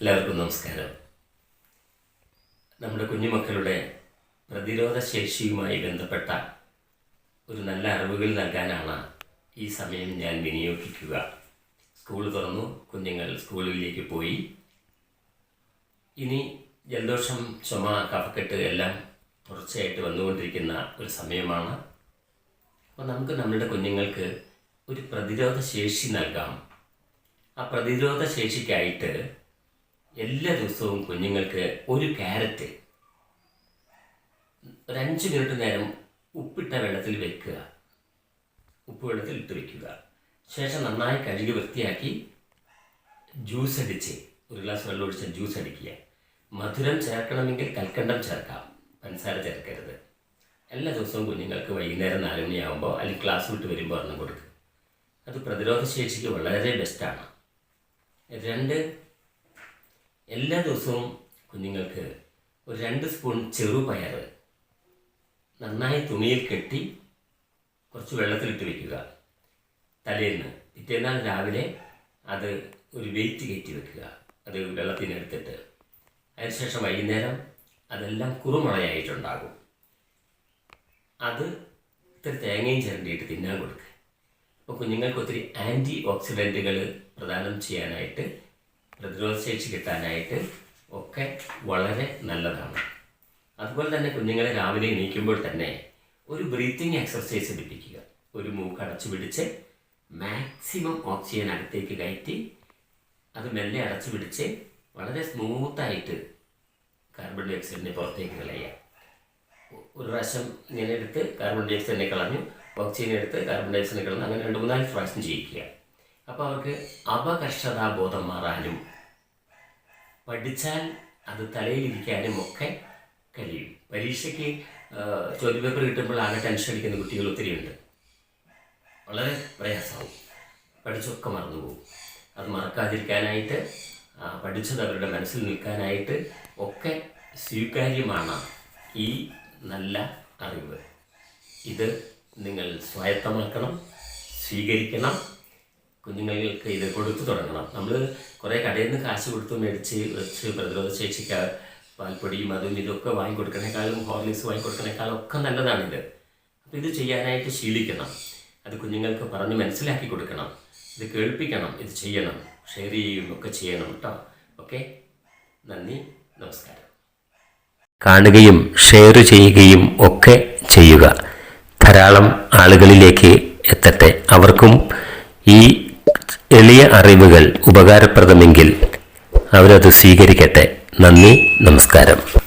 എല്ലാവർക്കും നമസ്കാരം. നമ്മുടെ കുഞ്ഞുമക്കളുടെ പ്രതിരോധ ശേഷിയുമായി ബന്ധപ്പെട്ട ഒരു നല്ല അറിവുകൾ നൽകാനാണ് ഈ സമയം ഞാൻ വിനിയോഗിക്കുക. സ്കൂൾ തുറന്നു കുഞ്ഞുങ്ങൾ സ്കൂളിലേക്ക് പോയി. ഇനി ജലദോഷം ചുമ കഫക്കെട്ട് എല്ലാം തുടർച്ചയായിട്ട് വന്നുകൊണ്ടിരിക്കുന്ന ഒരു സമയമാണ്. അപ്പോൾ നമുക്ക് നമ്മുടെ കുഞ്ഞുങ്ങൾക്ക് ഒരു പ്രതിരോധ ശേഷി നൽകാം. ആ പ്രതിരോധ ശേഷിക്കായിട്ട് എല്ലാ ദിവസവും കുഞ്ഞുങ്ങൾക്ക് ഒരു ക്യാരറ്റ്. ഒരു അഞ്ച് മിനിറ്റ് നേരം ഉപ്പിട്ട വെള്ളത്തിൽ വെക്കുക. ഉപ്പ് വെള്ളത്തിൽ ഇട്ട് വെക്കുക. ശേഷം നന്നായി കഴുകി വൃത്തിയാക്കി ജ്യൂസ് അടിച്ച് ഒരു ഗ്ലാസ് വെള്ളം ഒഴിച്ച് ജ്യൂസ് അടിക്കുക. മധുരം ചേർക്കണമെങ്കിൽ കൽക്കണ്ടം ചേർക്കാം. പഞ്ചസാര ചേർക്കരുത്. എല്ലാ ദിവസവും കുഞ്ഞുങ്ങൾക്ക് വൈകുന്നേരം നാല് മണിയാകുമ്പോൾ അല്ലെങ്കിൽ ക്ലാസ് വിട്ട് വരുമ്പോൾ ഒരെണ്ണം കൊടുക്കുക അത് പ്രതിരോധശേഷിക്ക് വളരെ ബെസ്റ്റാണ് രണ്ട് എല്ലാ ദിവസവും കുഞ്ഞുങ്ങൾക്ക് ഒരു രണ്ട് സ്പൂൺ ചെറുപയർ നന്നായി തുണിയിൽ കെട്ടി കുറച്ച് വെള്ളത്തിലിട്ട് വെക്കുക. തലേന്ന് പിറ്റേന്നാൾ രാവിലെ അത് ഒരു വെയിറ്റ് കയറ്റി വെക്കുക. അത് വെള്ളത്തിനെടുത്തിട്ട്. അതിനുശേഷം വൈകുന്നേരം അതെല്ലാം കുറുമുളയായിട്ടുണ്ടാകും. അത് ഇത്തിരി തേങ്ങയും ചിരണ്ടിയിട്ട് തിന്നാൻ കൊടുക്കുക അപ്പോൾ കുഞ്ഞുങ്ങൾക്ക് ഒത്തിരി ആന്റി ഓക്സിഡന്റുകൾ പ്രദാനം ചെയ്യാനായിട്ട് പ്രതിരോധശേഷി കിട്ടാനായിട്ട് ഒക്കെ വളരെ നല്ലതാണ്. അതുപോലെ തന്നെ കുഞ്ഞുങ്ങളെ രാവിലെ എണീക്കുമ്പോൾ തന്നെ ഒരു ബ്രീത്തിങ് എക്സർസൈസ് എടുപ്പിക്കുക ഒരു മൂക്ക് അടച്ചു പിടിച്ച് മാക്സിമം ഓക്സിജൻ അകത്തേക്ക് കയറ്റി അത് മെല്ലെ അടച്ചു പിടിച്ച് വളരെ സ്മൂത്തായിട്ട് കാർബൺ ഡൈ ഓക്സൈഡിനെ പുറത്തേക്ക് കളയുക. ഒരു പ്രാവശ്യം ഇങ്ങനെ എടുത്ത് കാർബൺ ഡൈ ഓക്സൈഡിനെ കളഞ്ഞു ഓക്സിജൻ എടുത്ത് കാർബൺ ഡൈ ഓക്സൈഡിനെ കളഞ്ഞു അങ്ങനെ രണ്ട് മൂന്നാൽ പ്രാവശ്യം ചെയ്യിക്കുക. അപ്പോൾ അവർക്ക് അപകർഷതാബോധം മാറാനും പഠിച്ചാൽ അത് തലയിലിരിക്കാനും ഒക്കെ കഴിയും. പരീക്ഷയ്ക്ക് ചോദ്യപേപ്പർ കിട്ടുമ്പോൾ ആകെ ടെൻഷൻ അടിക്കുന്ന കുട്ടികൾ ഒത്തിരിയുണ്ട് വളരെ പ്രയാസമാവും. പഠിച്ചൊക്കെ മറന്നുപോകും. അത് മറക്കാതിരിക്കാനായിട്ട് പഠിച്ചത് അവരുടെ മനസ്സിൽ നിൽക്കാനായിട്ട് ഒക്കെ സ്വീകാര്യമാണ് ഈ നല്ല അറിവ്. ഇത് നിങ്ങൾ സ്വായത്തമാക്കണം സ്വീകരിക്കണം കുഞ്ഞുങ്ങൾക്ക് ഇത് കൊടുത്തു തുടങ്ങണം. നമ്മൾ കുറേ കടയിൽ നിന്ന് കാശ് കൊടുത്ത് മേടിച്ച് വെച്ച് പ്രതിരോധ ശേഷിക്ക് പാൽപ്പൊടിയും അതും ഇതൊക്കെ വാങ്ങിക്കൊടുക്കണേക്കാളും ഹോർലിക്സ് വാങ്ങിക്കൊടുക്കണേക്കാളും ഒക്കെ നല്ലതാണിത്. അപ്പോൾ ഇത് ചെയ്യാനായിട്ട് ശീലിക്കണം. അത് കുഞ്ഞുങ്ങൾക്ക് പറഞ്ഞ് മനസ്സിലാക്കി കൊടുക്കണം. ഇത് കേൾപ്പിക്കണം. ഇത് ചെയ്യണം. ഷെയർ ചെയ്യുകയും ഒക്കെ ചെയ്യണം കേട്ടോ ഓക്കെ നന്ദി. നമസ്കാരം. കാണുകയും ഷെയർ ചെയ്യുകയും ഒക്കെ ചെയ്യുക. ധാരാളം ആളുകളിലേക്ക് എത്തട്ടെ. അവർക്കും ഈ എളിയ അറിവുകൾ ഉപകാരപ്രദമെങ്കിൽ അവരത് സ്വീകരിക്കട്ടെ. നന്ദി നമസ്കാരം.